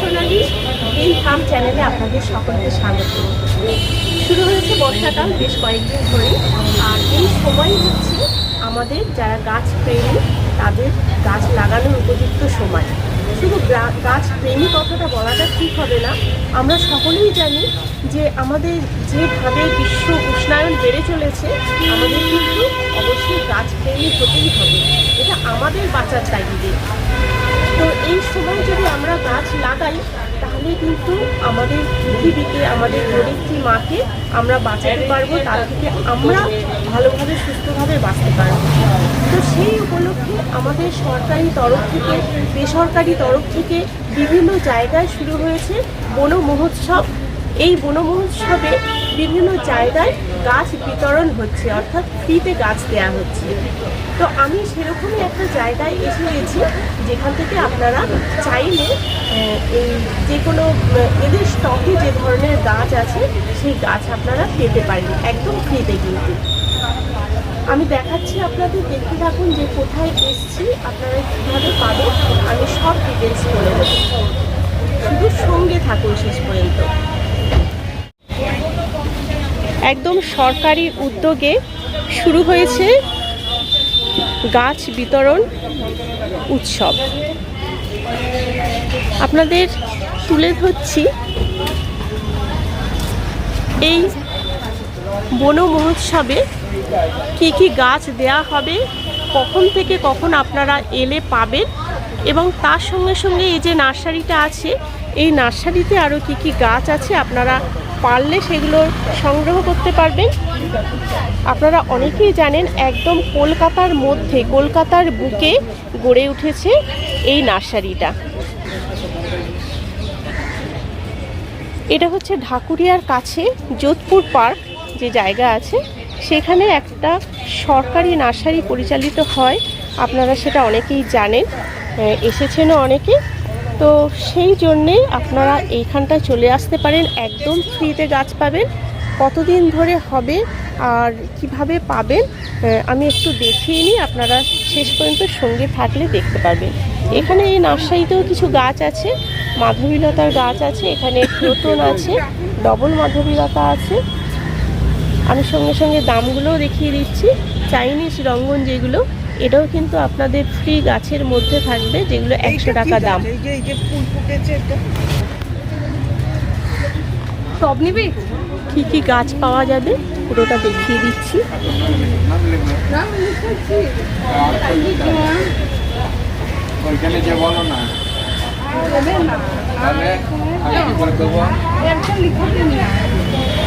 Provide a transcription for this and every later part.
সোনালি এই ফার্ম চ্যানেলে আপনাদের সকলকে স্বাগত। শুরু হয়েছে বর্ষাকাল বেশ কয়েকদিন ধরে। আর এই সময় হচ্ছে আমাদের যারা গাছ প্রেমী, তাদের গাছ লাগানোর উপযুক্ত সময়। শুধু গাছ প্রেমী কথাটা বলাটা ঠিক হবে না। আমরা সকলেই জানি যে আমাদের যেভাবে বিশ্ব উষ্ণায়ন বেড়ে চলেছে, আমাদের কিন্তু অবশ্যই গাছ প্রেমী হতেই হবে। এটা আমাদের বাঁচার তাগিদে এই সময় যদি আমরা গাছ লাগাই, তাহলে কিন্তু আমাদের পৃথিবীকে আমাদের ধরিত্রী মাকে আমরা বাঁচাতে পারব, তার থেকে আমরা ভালোভাবে, সুস্থভাবে বাঁচতে পারব। তো সেই উপলক্ষে আমাদের সরকারি তরফ থেকে, বেসরকারি তরফ থেকে বিভিন্ন জায়গায় শুরু হয়েছে বন মহোৎসব এই বন মহোৎসবে বিভিন্ন জায়গায় গাছ বিতরণ হচ্ছে, অর্থাৎ ফ্রিতে গাছ দেওয়া হচ্ছে। তো আমি সেরকমই একটা জায়গায় এসে গেছি, যেখান থেকে আপনারা চাইলে এই যে কোনো, এদের স্টকে যে ধরনের গাছ আছে, সেই গাছ আপনারা পেতে পারেন, একদম ফ্রিতে কিন্তু। আমি দেখাচ্ছি আপনাদের, দেখতে থাকুন যে কোথায় এসছি, আপনারা কীভাবে পাবেন, আমি সব ডিটেলস বলে দেবো। শুধু সঙ্গে থাকুন শেষ পর্যন্ত। একদম সরকারি উদ্যোগে শুরু হয়েছে গাছ বিতরণ উৎসব। আপনাদের তুলে ধরছি এই বন মহোৎসবে কী কী গাছ দেয়া হবে, কখন থেকে কখন আপনারা এলে পাবেন এবং তার সঙ্গে সঙ্গে এই যে নার্সারিটা আছে এই নার্সারিতে আরও কি কি গাছ আছে আপনারা পারলে সেগুলো সংগ্রহ করতে পারবেন? আপনারা অনেকেই জানেন একদম কলকাতার মধ্যে, কলকাতার বুকে গড়ে উঠেছে এই নার্সারিটা। এটা হচ্ছে ঢাকুরিয়ার কাছে যোধপুর পার্ক যে জায়গা আছে, সেখানে একটা সরকারি নার্সারি পরিচালিত হয়। আপনারা সেটা অনেকেই জানেন এসেছেনও অনেকে। তো সেই জন্যে আপনারা এইখানটায় চলে আসতে পারেন। একদম ফ্রিতে গাছ পাবেন। কতদিন ধরে হবে আর কীভাবে পাবেন আমি একটু দেখিয়ে নিই। আপনারা শেষ পর্যন্ত সঙ্গে থাকলে দেখতে পারবেন। এখানে এই নার্সারিতেও কিছু গাছ আছে। মাধবীলতার গাছ আছে, এখানে ক্রোটন আছে, ডবল মাধবীলতা আছে। আমি সঙ্গে সঙ্গে দামগুলোও দেখিয়ে দিচ্ছি। চাইনিজ রঙ্গন যেগুলো এটাও কিন্তু আপনাদের ফ্রি গাছের মধ্যে থাকবে যেগুলো একশো টাকা দাম। যে এই যে ফুল ফুটেছে সব নিবি? কি কি গাছ পাওয়া যাবে? পুরোটা দেখিয়ে দিচ্ছি। ওইখানে যে বলো না।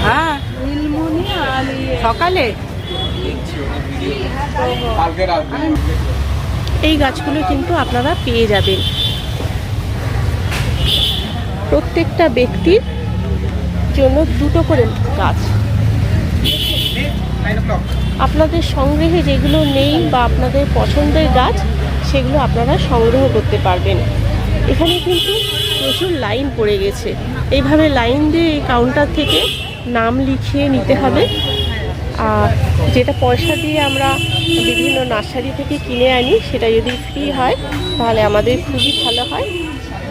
হ্যাঁ সকালে কালকে রাত্রে এই গাছগুলো কিন্তু আপনারা পেয়ে যাবেন। প্রত্যেকটা ব্যক্তির জন্য দুটো করে গাছ। আপনাদের সংগ্রহে যেগুলো নেই বা আপনাদের পছন্দের গাছ, সেগুলো আপনারা সংগ্রহ করতে পারবেন। এখানে কিন্তু প্রচুর লাইন পড়ে গেছে। এইভাবে লাইন দিয়ে এই কাউন্টার থেকে নাম লিখিয়ে নিতে হবে। যেটা পয়সা দিয়ে আমরা বিভিন্ন নার্সারি থেকে কিনে আনি, সেটা যদি ফ্রি হয়, তাহলে আমাদের খুবই ভালো হয়।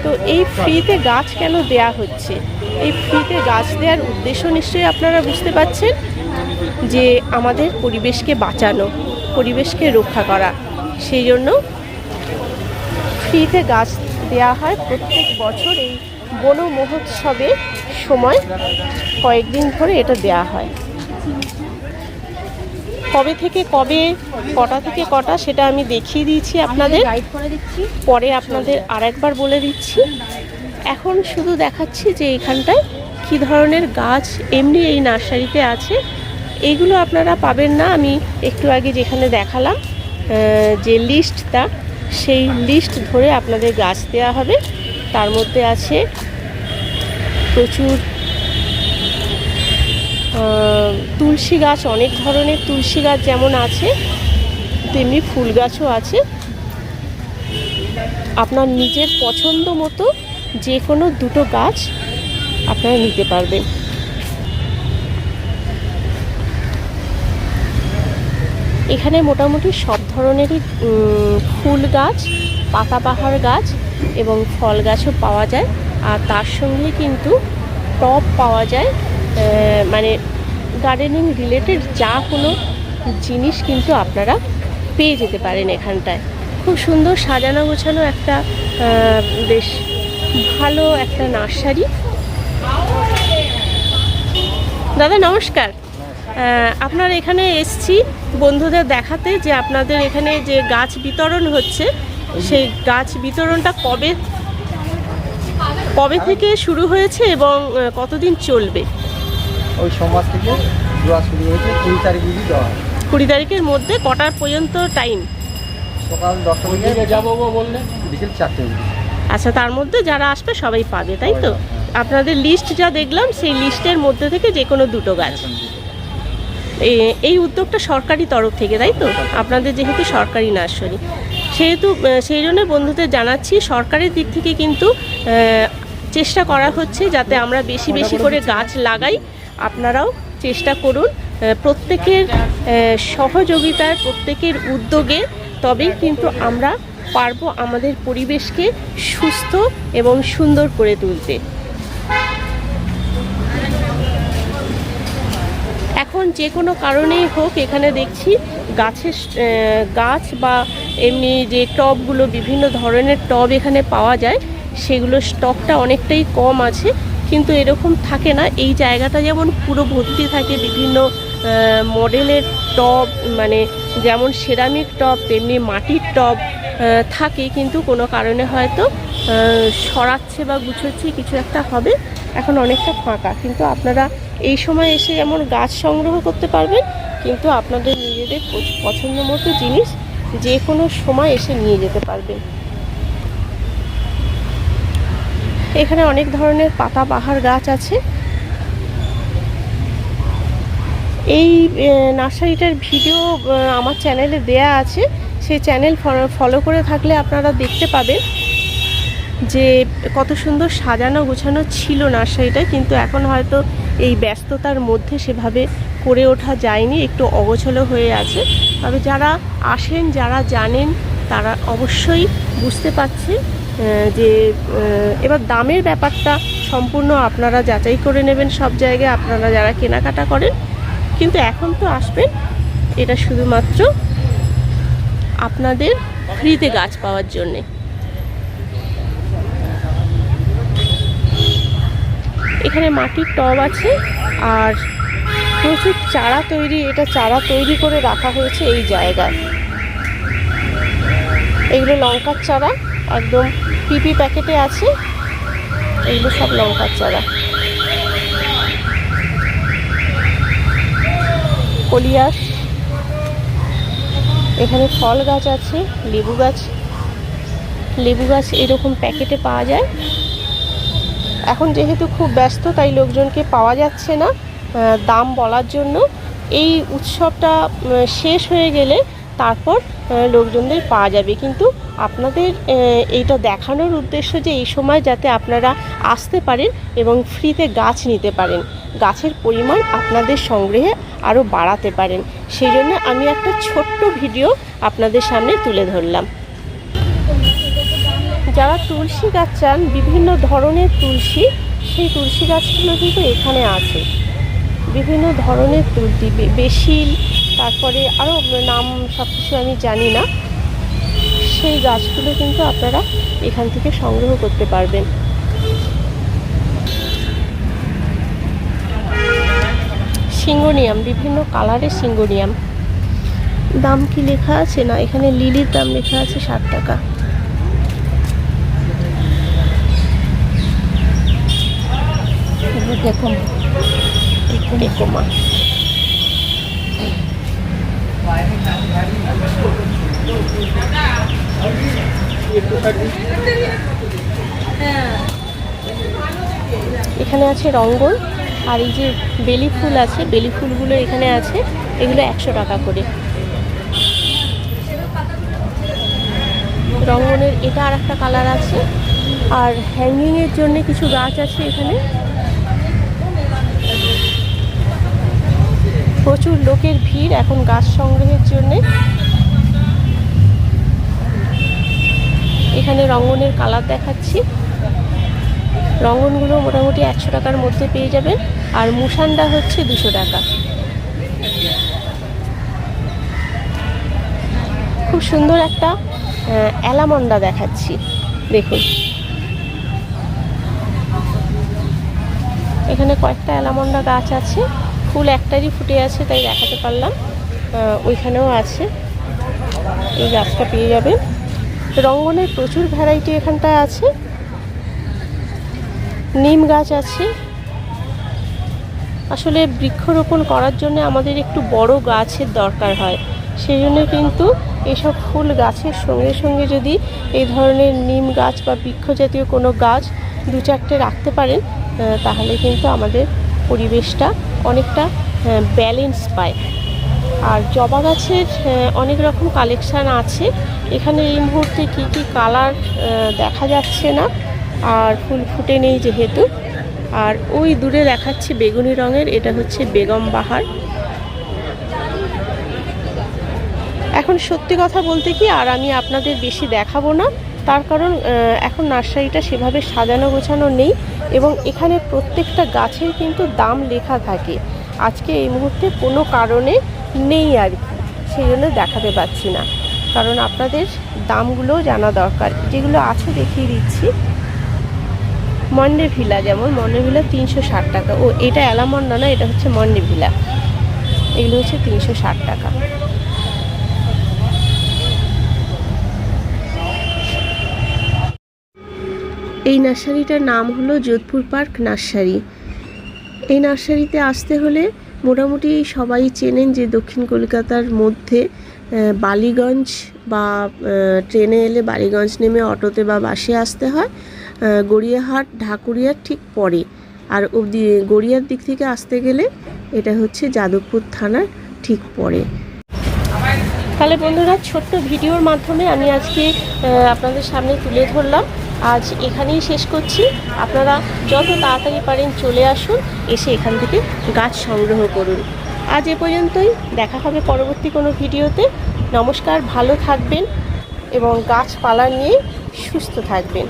তো এই ফ্রিতে গাছ কেন দেয়া হচ্ছে? এই ফ্রিতে গাছ দেওয়ার উদ্দেশ্য নিশ্চয়ই আপনারা বুঝতে পারছেন, যে আমাদের পরিবেশকে বাঁচানো, পরিবেশকে রক্ষা করা। সেই জন্য ফ্রিতে গাছ দেওয়া হয় প্রত্যেক বছর এই বন মহোৎসবের সময়। কয়েকদিন ধরে এটা দেয়া হয়। কবে থেকে কবে কটা থেকে কটা সেটা আমি দেখিয়ে দিয়েছি আপনাদের। পরে আপনাদের আরেকবার বলে দিচ্ছি। এখন শুধু দেখাচ্ছি যে এখানটায় কী ধরনের গাছ এমনি এই নার্সারিতে আছে। এইগুলো আপনারা পাবেন না আমি একটু আগে যেখানে দেখালাম যে লিস্টটা সেই লিস্ট ধরে আপনাদের গাছ দেওয়া হবে। তার মধ্যে আছে প্রচুর তুলসী গাছ, অনেক ধরনের তুলসী গাছ যেমন আছে, তেমনি ফুল গাছও আছে। আপনার নিজের পছন্দ মতো যে কোনো দুটো গাছ আপনারা নিতে পারবেন। এখানে মোটামুটি সব ধরনেরই ফুল গাছ পাতাবাহার গাছ এবং ফল গাছও পাওয়া যায়। আর তার সঙ্গে কিন্তু টপ পাওয়া যায়। মানে গার্ডেনিং রিলেটেড যা কোনো জিনিস কিন্তু আপনারা পেয়ে যেতে পারেন এখানটায়। খুব সুন্দর সাজানো গোছানো একটা বেশ ভালো একটা নার্সারি। দাদা, নমস্কার। আপনার এখানে এসছি বন্ধুদের দেখাতে যে আপনাদের এখানে যে গাছ বিতরণ হচ্ছে, সেই গাছ বিতরণটা কবে কবে থেকে শুরু হয়েছে এবং কতদিন চলবে? ওই সমাজ থেকে দেওয়া শুরু হয়েছে কুড়ি তারিখ বুঝি দেওয়া হয়। কুড়ি তারিখের মধ্যে কটার পর্যন্ত টাইম সকাল দশটা থেকে যাব বললে? বিকেল চারটে অবধি। আচ্ছা তার মধ্যে যারা আসবে সবাই পাবে তাই তো? আপনাদের লিস্ট যা দেখলাম সেই লিস্টের মধ্যে থেকে যে কোনো দুটো গাছ। এই উদ্যোগটা সরকারি তরফ থেকে তাই তো? আপনাদের যেহেতু সরকারি নার্সারি সেহেতু সেই জন্য বন্ধুদের জানাচ্ছি সরকারের দিক থেকে কিন্তু চেষ্টা করা হচ্ছে যাতে আমরা বেশি বেশি করে গাছ লাগাই। আপনারাও চেষ্টা করুন প্রত্যেকের সহযোগিতায়, প্রত্যেকের উদ্যোগে। তবেই কিন্তু আমরা পারব আমাদের পরিবেশকে সুস্থ এবং সুন্দর করে তুলতে। এখন যে কোনো কারণেই হোক, এখানে দেখছি গাছের গাছ বা এমনি যে টবগুলো বিভিন্ন ধরনের টব এখানে পাওয়া যায়, সেগুলোর স্টকটা অনেকটাই কম আছে। কিন্তু এরকম থাকে না। এই জায়গাটা যেমন পুরো ভর্তি থাকে বিভিন্ন মডেলের টব মানে যেমন সেরামিক টব, তেমনি মাটির টব থাকে কিন্তু কোনো কারণে হয়তো সরাচ্ছে বা গুছোচ্ছে, কিছু একটা হবে। এখন অনেকটা ফাঁকা। কিন্তু আপনারা এই সময় এসে যেমন গাছ সংগ্রহ করতে পারবেন, কিন্তু আপনাদের নিজেদের পছ- পছন্দ মতো জিনিস যে কোনো সময় এসে নিয়ে যেতে পারবেন। এখানে অনেক ধরনের পাতাবাহার গাছ আছে। এই নার্সারিটার ভিডিও আমার চ্যানেলে দেয়া আছে। সেই চ্যানেল ফলো করে থাকলে আপনারা দেখতে পাবেন যে কত সুন্দর সাজানো গোছানো ছিল নার্সারিটা, কিন্তু এখন হয়তো এই ব্যস্ততার মধ্যে সেভাবে করে ওঠা যায়নি, একটু অগোছলো হয়ে আছে। তবে যারা আসেন, যারা জানেন, তারা অবশ্যই বুঝতে পারছে যে এবার দামের ব্যাপারটা সম্পূর্ণ আপনারা যাচাই করে নেবেন সব জায়গায়। আপনারা যারা কেনাকাটা করেন, কিন্তু এখন তো আসবেন, এটা শুধুমাত্র আপনাদের ফ্রিতে গাছ পাওয়ার জন্যে। এখানে মাটির টব আছে, আর প্রচুর চারা তৈরি, এটা চারা তৈরি করে রাখা হয়েছে এই জায়গায়। এগুলো লঙ্কার চারা, একদম পিপি প্যাকেটে আছে। এগুলো সব লঙ্কার চারা। কলিয়াস। এখানে ফল গাছ আছে, লেবু গাছ। লেবু গাছ এরকম প্যাকেটে পাওয়া যায়। এখন যেহেতু খুব ব্যস্ত, তাই লোকজনকে পাওয়া যাচ্ছে না দাম বলার জন্য। এই উৎসবটা শেষ হয়ে গেলে তারপর লোকজনদের পাওয়া যাবে। কিন্তু আপনাদের এইটা দেখানোর উদ্দেশ্য যে এই সময় যাতে আপনারা আসতে পারেন এবং ফ্রিতে গাছ নিতে পারেন। গাছের পরিমাণ আপনাদের সংগ্রহে আরও বাড়াতে পারেন। সেই জন্য আমি একটা ছোট্ট ভিডিও আপনাদের সামনে তুলে ধরলাম। যারা তুলসী গাছ চান, বিভিন্ন ধরনের তুলসী, সেই তুলসী গাছগুলো কিন্তু এখানে আছে। বিভিন্ন ধরনের তুলসী, বে- বেশিল তারপরে আরও নাম সব কিছু আমি জানি না। সেই গাছগুলো কিন্তু আপনারা এখান থেকে সংগ্রহ করতে পারবেন। সিঙ্গোনিয়াম বিভিন্ন কালারের সিঙ্গোনিয়াম। দাম কি লেখা আছে? না এখানে লিলির দাম লেখা আছে ষাট টাকা। দেখুন। টেকোমা এখানে আছে রঙ্গন আর এই যে বেলি ফুল আছে, বেলি ফুলগুলো এখানে আছে, এগুলো একশো টাকা করে। রঙ্গনের এটা আর একটা কালার আছে, আর হ্যাঙ্গিংয়ের জন্য কিছু গাছ আছে এখানে। প্রচুর লোকের ভিড় এখন গাছ সংগ্রহের জন্যে। এখানে রঙ্গনের কালার দেখাচ্ছি। রঙনগুলো মোটামুটি একশো টাকার মধ্যে পেয়ে যাবেন। আর মুসান্ডা হচ্ছে দুশো টাকা। খুব সুন্দর একটা অ্যালামন্ডা দেখাচ্ছি। দেখুন। এখানে কয়েকটা অ্যালামন্ডা গাছ আছে। ফুল একটারই ফুটে আছে, তাই দেখাতে পারলাম। ওইখানেও আছে। এই গাছটা পেয়ে যাবেন। রঙ্গনের প্রচুর ভ্যারাইটি এখানটায় আছে। নিম গাছ আছে। আসলে বৃক্ষরোপণ করার জন্য আমাদের একটু বড় গাছের দরকার হয়। সেই জন্য কিন্তু এসব ফুল গাছের সঙ্গে সঙ্গে যদি এই ধরনের নিম গাছ বা বৃক্ষ জাতীয় কোনো গাছ দু চারটে রাখতে পারেন তাহলে কিন্তু আমাদের পরিবেশটা অনেকটা ব্যালেন্স পায়। আর জবা গাছের অনেক রকম কালেকশান আছে। এখানে এই মুহূর্তে কি কি কালার দেখা যাচ্ছে না। আর ফুল ফুটে নেই যেহেতু। আর ওই দূরে দেখাচ্ছে বেগুনি রঙের, এটা হচ্ছে বেগম বাহার। এখন সত্যি কথা বলতে কি, আর আমি আপনাদের বেশি দেখাবো না। তার কারণ এখন নার্সারিটা সেভাবে সাজানো গোছানো নেই। এবং এখানে প্রত্যেকটা গাছের কিন্তু দাম লেখা থাকে। আজকে এই মুহূর্তে কোনো কারণে নেই আর কি। সেই জন্য দেখাতে পাচ্ছি না। কারণ আপনাদের দামগুলো জানা দরকার। যেগুলো আছে দেখিয়ে দিচ্ছি। মন্ডে ভিলা যেমন, মন্ডে ভিলা তিনশো ষাট টাকা। ও, এটা অ্যালামন্ডা না, এটা হচ্ছে মন্ডে ভিলা। এগুলো হচ্ছে তিনশো ষাট টাকা। এই নার্সারিটার নাম হলো যোধপুর পার্ক নার্সারি। এই নার্সারিতে আসতে হলে মোটামুটি সবাই চেনেন যে দক্ষিণ কলকাতার মধ্যে বালিগঞ্জ বা ট্রেনে এলে বালিগঞ্জ নেমে অটোতে বা বাসে আসতে হয়। গড়িয়াহাট, ঢাকুরিয়ার ঠিক পরে। আর অবধি গড়িয়ার দিক থেকে আসতে গেলে এটা হচ্ছে যাদবপুর থানার ঠিক পরে। তাহলে বন্ধুরা, ছোট্ট ভিডিওর মাধ্যমে আমি আজকে আপনাদের সামনে তুলে ধরলাম। আজ এখানেই শেষ করছি। আপনারা যত তাড়াতাড়ি পারেন চলে আসুন, এসে এখান থেকে গাছ সংগ্রহ করুন। আজ এ পর্যন্তই। দেখা হবে পরবর্তী কোনো ভিডিওতে। নমস্কার, ভালো থাকবেন এবং গাছপালা নিয়ে সুস্থ থাকবেন।